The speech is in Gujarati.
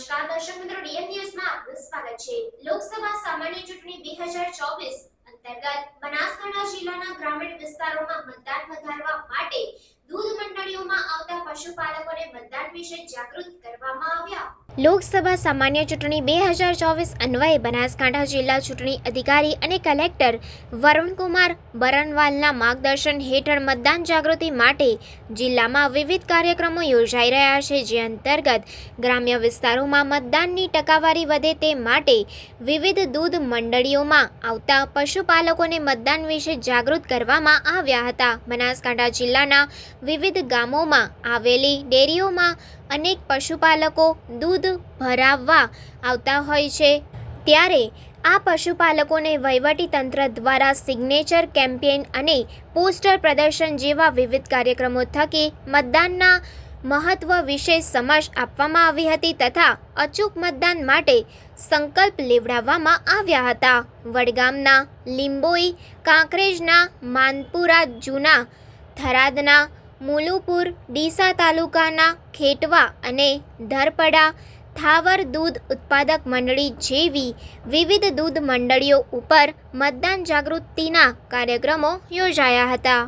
નમસ્કાર દર્શક મિત્રો, ડીએમ ન્યૂઝમાં આપનું સ્વાગત છે. લોકસભા સામાન્ય ચૂંટણી બે હજાર ચોવીસ અંતર્ગત બનાસકાંઠા જિલ્લાના ગ્રામીણ વિસ્તારોમાં મતદાન વધારવા માટે દૂધ મંડળીઓમાં આવતા પશુપાલકોને મતદાન વિશે જાગૃત કરવામાં આવ્યા. લોકસભા સામાન્ય ચૂંટણી બે હજાર ચોવીસ અન્વયે બનાસકાંઠા જિલ્લા ચૂંટણી અધિકારી અને કલેક્ટર વરુણકુમાર બરનવાલના માર્ગદર્શન હેઠળ મતદાન જાગૃતિ માટે જિલ્લામાં વિવિધ કાર્યક્રમો યોજાઈ રહ્યા છે, જે અંતર્ગત ગ્રામ્ય વિસ્તારોમાં મતદાનની ટકાવારી વધે તે માટે વિવિધ દૂધ મંડળીઓમાં આવતા પશુપાલકોને મતદાન વિશે જાગૃત કરવામાં આવ્યા હતા. બનાસકાંઠા જિલ્લાના વિવિધ ગામોમાં આવેલી ડેરીઓમાં અનેક પશુપાલકો દૂધ ભરાવવા આવતા હોય છે. ત્યારે આ પશુપાલકોને વહીવટી તંત્ર દ્વારા સિગ્નેચર કેમ્પેન અને પોસ્ટર પ્રદર્શન જેવા વિવિધ કાર્યક્રમો થકી મતદાનના મહત્વ વિશે સમજ આપવામાં આવી હતી તથા અચૂક મતદાન માટે સંકલ્પ લેવડાવવામાં આવ્યા હતા. વડગામના લીંબોઈ, કાંકરેજના, માનપુરા જૂના, થરાદના મુલુપુર, ડીસા તાલુકાના ખેટવા અને ધરપડા થાવર દૂધ ઉત્પાદક મંડળી જેવી વિવિધ દૂધ મંડળીઓ ઉપર મતદાન જાગૃતિના કાર્યક્રમો યોજાયા હતા.